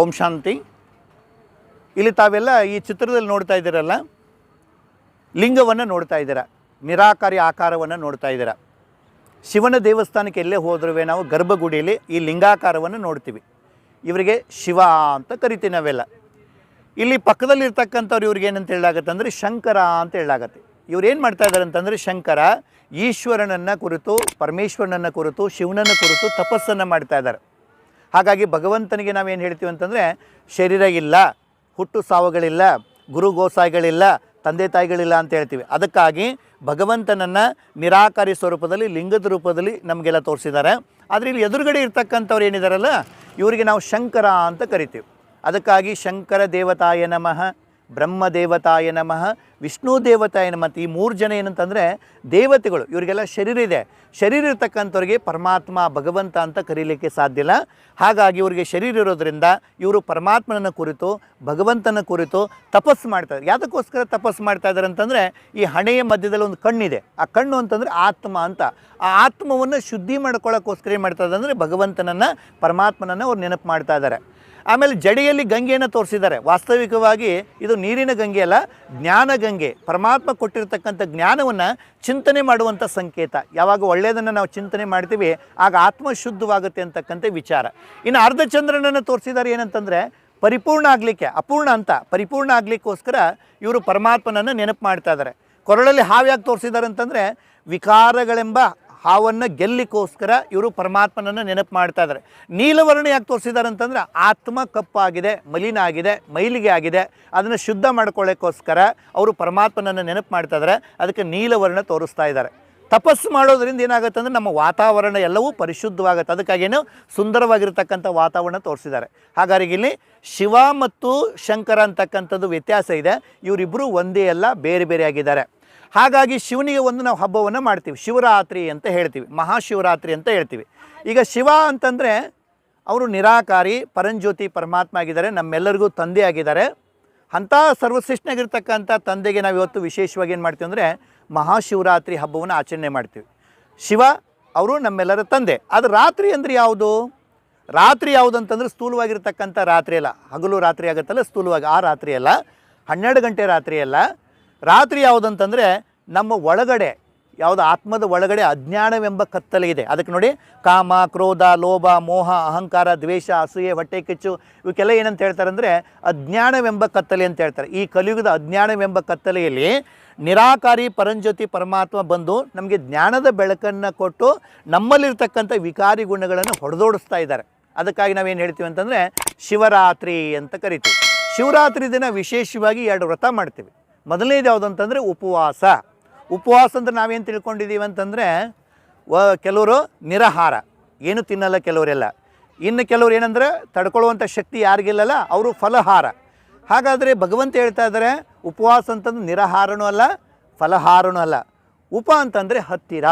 ಓಂ ಶಾಂತಿ. ಇಲ್ಲಿ ತಾವೆಲ್ಲ ಈ ಚಿತ್ರದಲ್ಲಿ ನೋಡ್ತಾ ಇದ್ದೀರಲ್ಲ, ಲಿಂಗವನ್ನು ನೋಡ್ತಾ ಇದ್ದೀರ, ನಿರಾಕಾರಿ ಆಕಾರವನ್ನು ನೋಡ್ತಾ ಇದ್ದೀರ. ಶಿವನ ದೇವಸ್ಥಾನಕ್ಕೆ ಎಲ್ಲೇ ಹೋದ್ರೂ ನಾವು ಗರ್ಭಗುಡಿಯಲ್ಲಿ ಈ ಲಿಂಗಾಕಾರವನ್ನು ನೋಡ್ತೀವಿ. ಇವರಿಗೆ ಶಿವ ಅಂತ ಕರಿತೀವಿ ನಾವೆಲ್ಲ. ಇಲ್ಲಿ ಪಕ್ಕದಲ್ಲಿ ಇರ್ತಕ್ಕಂಥವ್ರು ಇವ್ರಿಗೆ ಏನಂತ ಹೇಳಾಗತ್ತೆ ಅಂದರೆ ಶಂಕರ ಅಂತ ಹೇಳಾಗತ್ತೆ. ಇವ್ರು ಏನು ಮಾಡ್ತಾ ಇದ್ದಾರೆ ಅಂತಂದರೆ ಶಂಕರ ಈಶ್ವರನನ್ನು ಕುರಿತು, ಪರಮೇಶ್ವರನನ್ನು ಕುರಿತು, ಶಿವನನ್ನು ಕುರಿತು ತಪಸ್ಸನ್ನು ಮಾಡ್ತಾ ಇದ್ದಾರೆ. ಹಾಗಾಗಿ ಭಗವಂತನಿಗೆ ನಾವೇನು ಹೇಳ್ತೀವಿ ಅಂತಂದರೆ, ಶರೀರ ಇಲ್ಲ, ಹುಟ್ಟು ಸಾವುಗಳಿಲ್ಲ, ಗುರು ಗೋಸಾಯಿಗಳಿಲ್ಲ, ತಂದೆ ತಾಯಿಗಳಿಲ್ಲ ಅಂತ ಹೇಳ್ತೀವಿ. ಅದಕ್ಕಾಗಿ ಭಗವಂತನನ್ನು ನಿರಾಕಾರಿ ಸ್ವರೂಪದಲ್ಲಿ, ಲಿಂಗದ ರೂಪದಲ್ಲಿ ನಮಗೆಲ್ಲ ತೋರಿಸಿದ್ದಾರೆ. ಆದರೆ ಇಲ್ಲಿ ಎದುರುಗಡೆ ಇರ್ತಕ್ಕಂಥವ್ರು ಏನಿದಾರಲ್ಲ, ಇವರಿಗೆ ನಾವು ಶಂಕರ ಅಂತ ಕರಿತೀವಿ. ಅದಕ್ಕಾಗಿ ಶಂಕರ ದೇವತಾಯ ನಮಃ. ಬ್ರಹ್ಮ ದೇವತಾಯ ನಮಃ ವಿಷ್ಣು ದೇವತಾಯ ನಮಃ. ಈ ಮೂರು ಜನ ಏನಂತಂದರೆ ದೇವತೆಗಳು, ಇವರಿಗೆಲ್ಲ ಶರೀರ ಇದೆ. ಶರೀರ ಇರ್ತಕ್ಕಂಥವ್ರಿಗೆ ಪರಮಾತ್ಮ, ಭಗವಂತ ಅಂತ ಕರೀಲಿಕ್ಕೆ ಸಾಧ್ಯ ಇಲ್ಲ. ಹಾಗಾಗಿ ಇವರಿಗೆ ಶರೀರ ಇರೋದರಿಂದ ಇವರು ಪರಮಾತ್ಮನ ಕುರಿತು, ಭಗವಂತನ ಕುರಿತು ತಪಸ್ಸು ಮಾಡ್ತಾರೆ ಯಾವುದಕ್ಕೋಸ್ಕರ ತಪಸ್ಸು ಮಾಡ್ತಾ ಇದ್ದಾರೆ ಅಂತಂದರೆ ಈ ಹಣೆಯ ಮಧ್ಯದಲ್ಲಿ ಒಂದು ಕಣ್ಣಿದೆ. ಆ ಕಣ್ಣು ಅಂತಂದರೆ ಆತ್ಮ ಅಂತ. ಆ ಆತ್ಮವನ್ನು ಶುದ್ಧಿ ಮಾಡ್ಕೊಳ್ಳೋಕ್ಕೋಸ್ಕರ ಏನು ಮಾಡ್ತಾ ಇದ್ದಾರೆ ಅಂದರೆ ಭಗವಂತನನ್ನು, ಪರಮಾತ್ಮನನ್ನು ಅವ್ರು ನೆನಪು ಮಾಡ್ತಾ ಇದ್ದಾರೆ. ಆಮೇಲೆ ಜಡಿಯಲ್ಲಿ ಗಂಗೆಯನ್ನು ತೋರಿಸಿದ್ದಾರೆ. ವಾಸ್ತವಿಕವಾಗಿ ಇದು ನೀರಿನ ಗಂಗೆ ಅಲ್ಲ, ಜ್ಞಾನ ಗಂಗೆ. ಪರಮಾತ್ಮ ಕೊಟ್ಟಿರತಕ್ಕಂಥ ಜ್ಞಾನವನ್ನು ಚಿಂತನೆ ಮಾಡುವಂಥ ಸಂಕೇತ. ಯಾವಾಗ ಒಳ್ಳೆಯದನ್ನು ನಾವು ಚಿಂತನೆ ಮಾಡ್ತೀವಿ, ಆಗ ಆತ್ಮ ಶುದ್ಧವಾಗುತ್ತೆ ಅಂತಕ್ಕಂಥ ವಿಚಾರ. ಇನ್ನು ಅರ್ಧಚಂದ್ರನನ್ನು ತೋರಿಸಿದ್ದಾರೆ ಏನಂತಂದರೆ, ಪರಿಪೂರ್ಣ ಆಗಲಿಕ್ಕೆ, ಅಪೂರ್ಣ ಅಂತ. ಪರಿಪೂರ್ಣ ಆಗಲಿಕ್ಕೋಸ್ಕರ ಇವರು ಪರಮಾತ್ಮನನ್ನು ನೆನಪು ಮಾಡ್ತಾ ಇದ್ದಾರೆ. ಕೊರಳಲ್ಲಿ ಹಾವು ಯಾಕೆ ತೋರಿಸಿದ್ದಾರೆ ಅಂತಂದರೆ, ವಿಕಾರಗಳೆಂಬ ಹಾವನ್ನು ಗೆಲ್ಲಿಕ್ಕೋಸ್ಕರ ಇವರು ಪರಮಾತ್ಮನನ್ನು ನೆನಪು ಮಾಡ್ತಾ ಇದ್ದಾರೆ ನೀಲವರ್ಣ ಯಾಕೆ ತೋರಿಸಿದ್ದಾರೆ ಅಂತಂದ್ರೆ ಆತ್ಮ ಕಪ್ಪಾಗಿದೆ, ಮಲಿನ ಆಗಿದೆ, ಮೈಲಿಗೆ ಆಗಿದೆ. ಅದನ್ನು ಶುದ್ಧ ಮಾಡ್ಕೊಳ್ಳೋಕ್ಕೋಸ್ಕರ ಅವರು ಪರಮಾತ್ಮನನ್ನು ನೆನಪು ಮಾಡ್ತಾ ಇದ್ದಾರೆ ಅದಕ್ಕೆ ನೀಲವರ್ಣ ತೋರಿಸ್ತಾ ಇದ್ದಾರೆ ತಪಸ್ಸು ಮಾಡೋದ್ರಿಂದ ಏನಾಗುತ್ತೆ ಅಂದರೆ ನಮ್ಮ ವಾತಾವರಣ ಎಲ್ಲವೂ ಪರಿಶುದ್ಧವಾಗುತ್ತೆ. ಅದಕ್ಕಾಗೇನು ಸುಂದರವಾಗಿರ್ತಕ್ಕಂಥ ವಾತಾವರಣ ತೋರಿಸಿದ್ದಾರೆ. ಹಾಗಾಗಿ ಇಲ್ಲಿ ಶಿವ ಮತ್ತು ಶಂಕರ ಅಂತಕ್ಕಂಥದ್ದು ವ್ಯತ್ಯಾಸ ಇದೆ. ಇವರಿಬ್ಬರು ಒಂದೇ ಅಲ್ಲ, ಬೇರೆ ಬೇರೆ ಆಗಿದ್ದಾರೆ. ಹಾಗಾಗಿ ಶಿವನಿಗೆ ಒಂದು ನಾವು ಹಬ್ಬವನ್ನು ಮಾಡ್ತೀವಿ. ಶಿವರಾತ್ರಿ ಅಂತ ಹೇಳ್ತೀವಿ. ಮಹಾಶಿವರಾತ್ರಿ ಅಂತ ಹೇಳ್ತೀವಿ. ಈಗ ಶಿವ ಅಂತಂದರೆ ಅವರು ನಿರಾಕಾರಿ, ಪರಂಜ್ಯೋತಿ ಪರಮಾತ್ಮ ಆಗಿದ್ದಾರೆ, ನಮ್ಮೆಲ್ಲರಿಗೂ ತಂದೆ ಆಗಿದ್ದಾರೆ. ಅಂಥ ಸರ್ವಶ್ರೇಷ್ಠನಾಗಿರ್ತಕ್ಕಂಥ ತಂದೆಗೆ ನಾವು ಇವತ್ತು ವಿಶೇಷವಾಗಿ ಏನು ಮಾಡ್ತೀವಿ ಅಂದರೆ ಮಹಾಶಿವರಾತ್ರಿ ಹಬ್ಬವನ್ನು ಆಚರಣೆ ಮಾಡ್ತೀವಿ. ಶಿವ, ಅವರು ನಮ್ಮೆಲ್ಲರ ತಂದೆ. ಅದು ರಾತ್ರಿ ಅಂದರೆ ಯಾವುದು? ರಾತ್ರಿ ಯಾವುದು ಅಂತಂದ್ರೆ ಸ್ಥೂಲವಾಗಿರ್ತಕ್ಕಂಥ ರಾತ್ರಿ ಅಲ್ಲ. ಹಗಲು ರಾತ್ರಿ ಆಗುತ್ತಲ್ಲ, ಸ್ಥೂಲವಾಗಿ. ಆ ರಾತ್ರಿ ಅಲ್ಲ. ಹನ್ನೆರಡು ಗಂಟೆ ರಾತ್ರಿ ಅಲ್ಲ. ರಾತ್ರಿ ಯಾವುದಂತಂದರೆ ನಮ್ಮ ಒಳಗಡೆ, ಯಾವುದು ಆತ್ಮದ ಒಳಗಡೆ ಅಜ್ಞಾನವೆಂಬ ಕತ್ತಲೆ ಇದೆ. ಅದಕ್ಕೆ ನೋಡಿ, ಕಾಮ, ಕ್ರೋಧ, ಲೋಭ, ಮೋಹ, ಅಹಂಕಾರ, ದ್ವೇಷ, ಅಸೂಯೆ, ಹೊಟ್ಟೆ ಕಿಚ್ಚು, ಇವಕ್ಕೆಲ್ಲ ಏನಂತ ಹೇಳ್ತಾರೆ ಅಂದರೆ ಅಜ್ಞಾನವೆಂಬ ಕತ್ತಲೆ ಅಂತ ಹೇಳ್ತಾರೆ. ಈ ಕಲಿಯುಗದ ಅಜ್ಞಾನವೆಂಬ ಕತ್ತಲೆಯಲ್ಲಿ ನಿರಾಕಾರಿ ಪರಂಜ್ಯೋತಿ ಪರಮಾತ್ಮ ಬಂದು ನಮಗೆ ಜ್ಞಾನದ ಬೆಳಕನ್ನು ಕೊಟ್ಟು ನಮ್ಮಲ್ಲಿರ್ತಕ್ಕಂಥ ವಿಕಾರಿ ಗುಣಗಳನ್ನು ಹೊಡೆದೋಡಿಸ್ತಾ ಇದ್ದಾರೆ. ಅದಕ್ಕಾಗಿ ನಾವೇನು ಹೇಳ್ತೀವಿ ಅಂತಂದರೆ ಶಿವರಾತ್ರಿ ಅಂತ ಕರಿತೀವಿ. ಶಿವರಾತ್ರಿ ದಿನ ವಿಶೇಷವಾಗಿ ಎರಡು ವ್ರತ ಮಾಡ್ತೀವಿ. ಮೊದಲನೇದು ಯಾವುದು ಅಂತಂದರೆ ಉಪವಾಸ. ಉಪವಾಸ ಅಂದರೆ ನಾವೇನು ತಿಳ್ಕೊಂಡಿದ್ದೀವಿ ಅಂತಂದರೆ ಕೆಲವರು ನಿರಹಾರ. ಏನು ತಿನ್ನಲ್ಲ ಕೆಲವರೆಲ್ಲ. ಇನ್ನು ಕೆಲವ್ರು ಏನಂದರೆ ತಡ್ಕೊಳ್ಳುವಂಥ ಶಕ್ತಿ ಯಾರಿಗಿಲ್ಲಲ್ಲ, ಅವರು ಫಲಹಾರ. ಹಾಗಾದರೆ ಭಗವಂತ ಹೇಳ್ತಾ ಇದ್ದಾರೆ ಉಪವಾಸ ಅಂತಂದ್ರೆ ನಿರಹಾರನೂ ಅಲ್ಲ, ಫಲಹಾರನೂ ಅಲ್ಲ. ಉಪ ಅಂತಂದರೆ ಹತ್ತಿರ.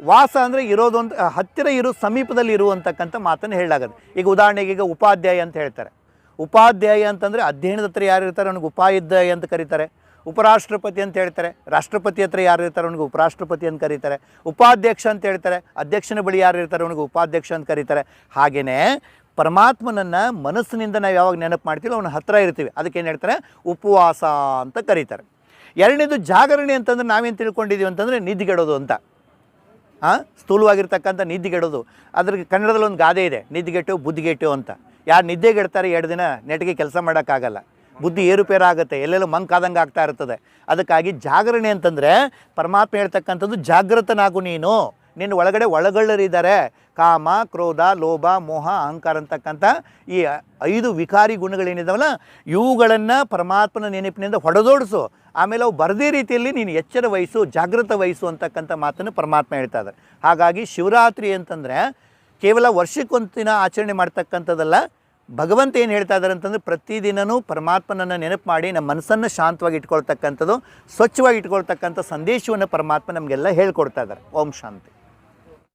ವಾಸ ಅಂದರೆ ಇರೋದು ಅಂತ ಹತ್ತಿರ ಇರೋ, ಸಮೀಪದಲ್ಲಿ ಇರುವಂತಕ್ಕಂಥ ಮಾತನ್ನು ಹೇಳಲಾಗದು. ಈಗ ಉದಾಹರಣೆಗೆ ಈಗ ಉಪಾಧ್ಯಾಯ ಅಂತ ಹೇಳ್ತಾರೆ. ಉಪಾಧ್ಯಾಯ ಅಂತಂದರೆ ಅಧ್ಯಯನದ ಹತ್ರ ಯಾರು ಇರ್ತಾರೆ, ಅವನಿಗೆ ಉಪಾಧ್ಯಾಯ ಅಂತ ಕರೀತಾರೆ. ಉಪರಾಷ್ಟ್ರಪತಿ ಅಂತ ಹೇಳ್ತಾರೆ. ರಾಷ್ಟ್ರಪತಿ ಹತ್ರ ಯಾರು ಇರ್ತಾರೆ, ಅವನಿಗೆ ಉಪರಾಷ್ಟ್ರಪತಿ ಅಂತ ಕರೀತಾರೆ. ಉಪಾಧ್ಯಕ್ಷ ಅಂತ ಹೇಳ್ತಾರೆ. ಅಧ್ಯಕ್ಷನ ಬಳಿ ಯಾರು ಇರ್ತಾರೆ, ಅವನಿಗೆ ಉಪಾಧ್ಯಕ್ಷ ಅಂತ ಕರೀತಾರೆ. ಹಾಗೆಯೇ ಪರಮಾತ್ಮನನ್ನು ಮನಸ್ಸಿನಿಂದ ನಾವು ಯಾವಾಗ ನೆನಪು ಮಾಡ್ತೀವಿ ಅವನ ಹತ್ರ ಇರ್ತೀವಿ. ಅದಕ್ಕೆ ಏನು ಹೇಳ್ತಾರೆ? ಉಪವಾಸ ಅಂತ ಕರೀತಾರೆ. ಎರಡನೇದು ಜಾಗರಣೆ ಅಂತಂದ್ರೆ ನಾವೇನು ತಿಳ್ಕೊಂಡಿದ್ದೀವಿ ಅಂತಂದರೆ ನಿದ್ದಿಗೆಡೋದು ಅಂತ. ಹಾಂ ಸ್ಥೂಲವಾಗಿರ್ತಕ್ಕಂಥ ನಿದ್ದೆಗೆಡೋದು ಅದ್ರ ಕನ್ನಡದಲ್ಲಿ ಒಂದು ಗಾದೆ ಇದೆ. ನಿದ್ದೆಗೆಟ್ಟು ಬುದ್ಧಿಗೆಟ್ಟು ಅಂತ. ಯಾರು ನಿದ್ದೆಗೆಡ್ತಾರೆ ಎರಡು ದಿನ ನೆಟ್ಗೆ ಕೆಲಸ ಮಾಡೋಕ್ಕಾಗಲ್ಲ. ಬುದ್ಧಿ ಏರುಪೇರು ಆಗುತ್ತೆ ಎಲ್ಲೆಲ್ಲೋ ಮಂಕಾದಂಗೆ ಆಗ್ತಾ ಇರ್ತದೆ. ಅದಕ್ಕಾಗಿ ಜಾಗರಣೆ ಅಂತಂದರೆ ಪರಮಾತ್ಮ ಹೇಳ್ತಕ್ಕಂಥದ್ದು ಜಾಗೃತನಾಗು ನೀನು. ನಿನ್ನ ಒಳಗಡೆ ಒಳಗಳ್ಳರಿದ್ದಾರೆ. ಕಾಮ, ಕ್ರೋಧ, ಲೋಭ, ಮೋಹ, ಅಹಂಕಾರ ಅಂತಕ್ಕಂಥ ಈ ಐದು ವಿಕಾರಿ ಗುಣಗಳೇನಿದಾವಲ್ಲ, ಇವುಗಳನ್ನು ಪರಮಾತ್ಮನ ನೆನಪಿನಿಂದ ಹೊಡೆದೋಡಿಸು. ಆಮೇಲೆ ಅವು ಬರದೇ ರೀತಿಯಲ್ಲಿ ನೀನು ಎಚ್ಚರ ವಹಿಸು ಜಾಗೃತ ವಹಿಸು ಅಂತಕ್ಕಂಥ ಮಾತನ್ನು ಪರಮಾತ್ಮ ಹೇಳ್ತಾ ಇದ್ದಾರೆ ಹಾಗಾಗಿ ಶಿವರಾತ್ರಿ ಅಂತಂದರೆ ಕೇವಲ ವರ್ಷಕ್ಕೊಂದು ದಿನ ಆಚರಣೆ ಮಾಡ್ತಕ್ಕಂಥದ್ದಲ್ಲ ಭಗವಂತ ಏನು ಹೇಳ್ತಾ ಇದ್ದಾರೆ ಅಂತಂದರೆ ಪ್ರತಿದಿನವೂ ಪರಮಾತ್ಮನನ್ನು ನೆನಪು ಮಾಡಿ ನಮ್ಮ ಮನಸ್ಸನ್ನು ಶಾಂತವಾಗಿ ಇಟ್ಕೊಳ್ತಕ್ಕಂಥದ್ದು, ಸ್ವಚ್ಛವಾಗಿ ಇಟ್ಕೊಳ್ತಕ್ಕಂಥ ಸಂದೇಶವನ್ನು ಪರಮಾತ್ಮ ನಮಗೆಲ್ಲ ಹೇಳ್ಕೊಡ್ತಾ ಇದ್ದಾರೆ ಓಂ ಶಾಂತಿ.